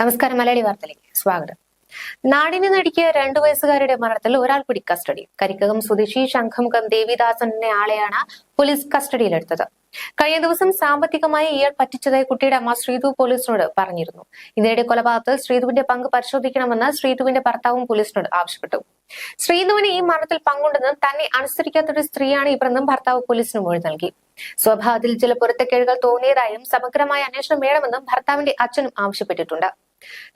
നമസ്കാരം മലയാളി വാർത്തയിലേക്ക് സ്വാഗതം. നാടിന് നടിക്ക് രണ്ടു വയസ്സുകാരുടെ മരണത്തിൽ ഒരാൾ കൂടി കസ്റ്റഡി. കരിക്കകം സ്വദേശി ശംഖമുഖം ദേവിദാസന്റെ ആളെയാണ് പോലീസ് കസ്റ്റഡിയിലെടുത്തത്. കഴിഞ്ഞ ദിവസം സാമ്പത്തികമായി ഇയാൾ പറ്റിച്ചതായി കുട്ടിയുടെ അമ്മ ശ്രീതു പോലീസിനോട് പറഞ്ഞിരുന്നു. ഇതിനിടെ കൊലപാതകത്തിൽ ശ്രീതുവിന്റെ പങ്ക് പരിശോധിക്കണമെന്ന് ശ്രീതുവിന്റെ ഭർത്താവും പോലീസിനോട് ആവശ്യപ്പെട്ടു. ശ്രീതുവിന് ഈ മരണത്തിൽ പങ്കുണ്ടെന്നും തന്നെ അനുസരിക്കാത്ത ഒരു സ്ത്രീയാണ് ഇവരെന്നും ഭർത്താവ് പോലീസിന് മൊഴി നൽകി. സ്വഭാവത്തിൽ ചില പൊരുത്തക്കേടുകൾ തോന്നിയതായും സമഗ്രമായ അന്വേഷണം വേണമെന്നും ഭർത്താവിന്റെ അച്ഛനും ആവശ്യപ്പെട്ടിട്ടുണ്ട്.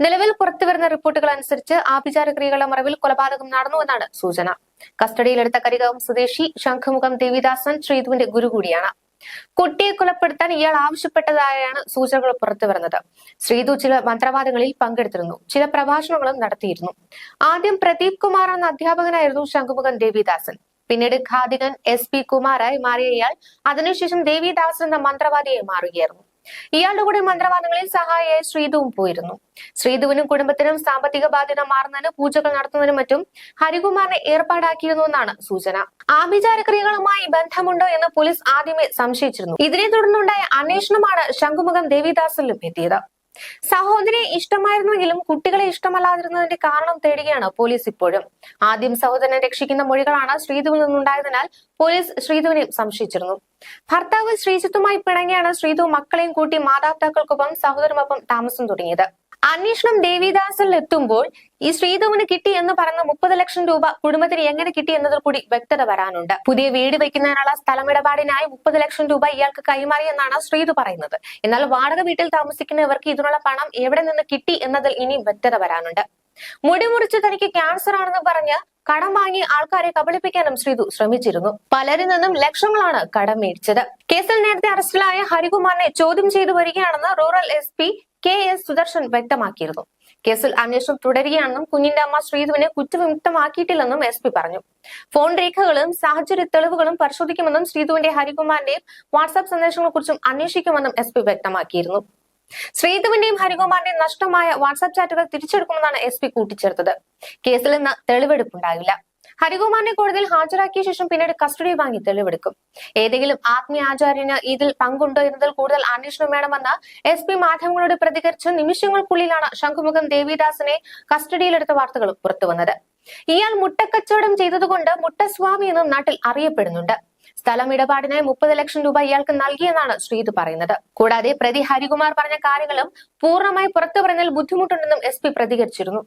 നിലവിൽ പുറത്തുവരുന്ന റിപ്പോർട്ടുകൾ അനുസരിച്ച് ആഭിചാര ക്രിയകളുടെ മറവിൽ കൊലപാതകം നടന്നുവെന്നാണ് സൂചന. കസ്റ്റഡിയിലെടുത്ത കരികകം സ്വദേശി ശംഖുമുഖം ദേവിദാസൻ ശ്രീധുവിന്റെ ഗുരു കൂടിയാണ്. കുട്ടിയെ കൊലപ്പെടുത്താൻ ഇയാൾ ആവശ്യപ്പെട്ടതായാണ് സൂചനകൾ പുറത്തുവരുന്നത് ശ്രീധു ചില മന്ത്രവാദങ്ങളിൽ പങ്കെടുത്തിരുന്നു. ചില പ്രഭാഷണങ്ങളും നടത്തിയിരുന്നു. ആദ്യം പ്രദീപ് കുമാർ എന്ന അധ്യാപകനായിരുന്നു ശംഖുമുഖം ദേവിദാസൻ. പിന്നീട് ഖാദികൻ എസ് പി കുമാറായി മാറിയ ഇയാൾ അതിനുശേഷം ദേവിദാസൻ എന്ന മന്ത്രവാദിയായി മാറുകയായിരുന്നു. ഇയാളുടെ കൂടെ മന്ത്രവാദങ്ങളിൽ സഹായിയായി ശ്രീധുവും പോയിരുന്നു. ശ്രീധുവിനും കുടുംബത്തിനും സാമ്പത്തിക ബാധ്യത മാറുന്നതിന് പൂജകൾ നടത്തുന്നതിനും മറ്റും ഹരികുമാറിനെ ഏർപ്പാടാക്കിയിരുന്നു എന്നാണ് സൂചന. ആഭിചാരക്രിയകളുമായി ബന്ധമുണ്ടോ എന്ന് പോലീസ് ആദ്യമേ സംശയിച്ചിരുന്നു. ഇതിനെ തുടർന്നുണ്ടായ അന്വേഷണമാണ് ശംഖുമുഖം ദേവിദാസിലും എത്തിയത്. സഹോദരിയെ ഇഷ്ടമായിരുന്നുവെങ്കിലും കുട്ടികളെ ഇഷ്ടമല്ലാതിരുന്നതിന്റെ കാരണം തേടുകയാണ് പോലീസ് ഇപ്പോഴും. ആദ്യം സഹോദരനെ രക്ഷിക്കുന്ന മൊഴികളാണ് ശ്രീധുവിൽ നിന്നുണ്ടായതിനാൽ പോലീസ് ശ്രീധുവിനെ സംശയിച്ചിരുന്നു. ഭർത്താവ് ശ്രീജിത്തുമായി പിണങ്ങിയാണ് ശ്രീധു മക്കളെയും കൂട്ടി മാതാപിതാക്കൾക്കൊപ്പം സഹോദരമൊപ്പം താമസം തുടങ്ങിയത്. അന്വേഷണം ദേവിദാസിൽ എത്തുമ്പോൾ ഈ ശ്രീധുവിന് കിട്ടി എന്ന് പറഞ്ഞ മുപ്പത് ലക്ഷം രൂപ കുടുംബത്തിന് എങ്ങനെ കിട്ടി എന്നതിൽ കൂടി വ്യക്തത വരാനുണ്ട്. പുതിയ വീട് വെക്കുന്നതിനുള്ള സ്ഥലമിടപാടിനായി മുപ്പത് ലക്ഷം രൂപ ഇയാൾക്ക് കൈമാറിയെന്നാണ് ശ്രീധു പറയുന്നത്. എന്നാൽ വാടക വീട്ടിൽ താമസിക്കുന്നവർക്ക് ഇതിനുള്ള പണം എവിടെ നിന്ന് കിട്ടി എന്നതിൽ ഇനി വ്യക്തത വരാനുണ്ട്. മുടി മുറിച്ച് തനിക്ക് ക്യാൻസർ ആണെന്ന് പറഞ്ഞ് കടം വാങ്ങി ആൾക്കാരെ കബളിപ്പിക്കാനും ശ്രീധു ശ്രമിച്ചിരുന്നു. പലരിൽ നിന്നും ലക്ഷങ്ങളാണ് കടം മേടിച്ചത്. കേസിൽ നേരത്തെ അറസ്റ്റിലായ ഹരികുമാറിനെ ചോദ്യം ചെയ്തു വരികയാണെന്ന് rural S P K S Sudarshan വ്യക്തമാക്കിയിരുന്നു. കേസിൽ അന്വേഷണം തുടരുകയാണെന്നും കുഞ്ഞിന്റെ അമ്മ ശ്രീധുവിനെ കുറ്റവിമുക്തമാക്കിയിട്ടില്ലെന്നും എസ് പി പറഞ്ഞു. ഫോൺ രേഖകളും സാഹചര്യ തെളിവുകളും പരിശോധിക്കുമെന്നും ശ്രീധുവിന്റെ ഹരികുമാറിന്റെയും വാട്സാപ്പ് സന്ദേശങ്ങളെക്കുറിച്ചും അന്വേഷിക്കുമെന്നും എസ് പി വ്യക്തമാക്കിയിരുന്നു. ശ്രീധുവിന്റെയും ഹരികുമാറിന്റെയും നഷ്ടമായ വാട്സാപ്പ് ചാറ്റുകൾ തിരിച്ചെടുക്കുമെന്നാണ് എസ് പി കൂട്ടിച്ചേർത്തത്. കേസിൽ നിന്ന് തെളിവെടുപ്പുണ്ടാകില്ല. ഹരികുമാറിനെ കോടതിയിൽ ഹാജരാക്കിയ ശേഷം പിന്നീട് കസ്റ്റഡി വാങ്ങി തെളിവെടുക്കും. ഏതെങ്കിലും ആത്മീയ ആചാര്യന് ഇതിൽ പങ്കുണ്ടോ എന്നതിൽ കൂടുതൽ അന്വേഷണം വേണമെന്ന് എസ് പി മാധ്യമങ്ങളോട് പ്രതികരിച്ച. നിമിഷങ്ങൾക്കുള്ളിലാണ് ശംഖുമുഖം ദേവിദാസിനെ കസ്റ്റഡിയിലെടുത്ത വാർത്തകൾ പുറത്തുവന്നത്. ഇയാൾ മുട്ടക്കച്ചവടം ചെയ്തതുകൊണ്ട് മുട്ടസ്വാമി എന്നും നാട്ടിൽ അറിയപ്പെടുന്നുണ്ട്. സ്ഥലം ഇടപാടിനായി മുപ്പത് ലക്ഷം രൂപ ഇയാൾക്ക് നൽകിയെന്നാണ് ശ്രീത് പറയുന്നത്. കൂടാതെ പ്രതി ഹരികുമാർ പറഞ്ഞ കാര്യങ്ങളും പൂർണമായി പുറത്തു പറഞ്ഞാൽ ബുദ്ധിമുട്ടുണ്ടെന്നും എസ് പ്രതികരിച്ചിരുന്നു.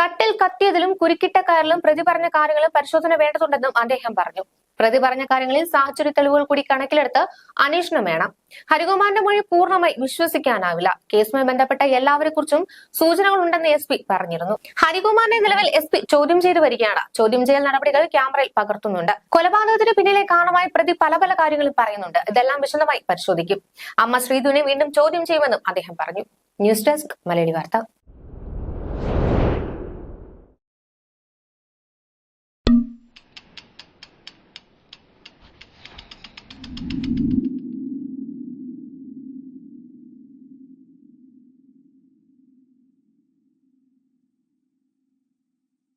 കട്ടിൽ കത്തിയതിലും കുരുക്കിട്ട കാറിലും പ്രതി പറഞ്ഞ കാര്യങ്ങളും പരിശോധന വേണ്ടതുണ്ടെന്നും അദ്ദേഹം പറഞ്ഞു. പ്രതി പറഞ്ഞ കാര്യങ്ങളിൽ സാഹചര്യ തെളിവുകൾ കൂടി കണക്കിലെടുത്ത് അന്വേഷണം വേണം. ഹരികുമാറിന്റെ മൊഴി പൂർണമായി വിശ്വസിക്കാനാവില്ല. കേസുമായി ബന്ധപ്പെട്ട എല്ലാവരെ കുറിച്ചും സൂചനകൾ ഉണ്ടെന്ന് എസ് പി പറഞ്ഞിരുന്നു. ഹരികുമാറിനെ നിലവിൽ എസ് പി ചോദ്യം ചെയ്തു വരികയാണ്. ചോദ്യം ചെയ്യൽ നടപടികൾ ക്യാമറയിൽ പകർത്തുന്നുണ്ട്. കൊലപാതകത്തിന് പിന്നിലെ കാരണമായി പ്രതി പല പല കാര്യങ്ങളും പറയുന്നുണ്ട്. ഇതെല്ലാം വിശദമായി പരിശോധിക്കും. അമ്മ ശ്രീധുവിനെ വീണ്ടും ചോദ്യം ചെയ്യുമെന്നും അദ്ദേഹം പറഞ്ഞു. ന്യൂസ് ഡെസ്ക് മലയാളി വാർത്ത.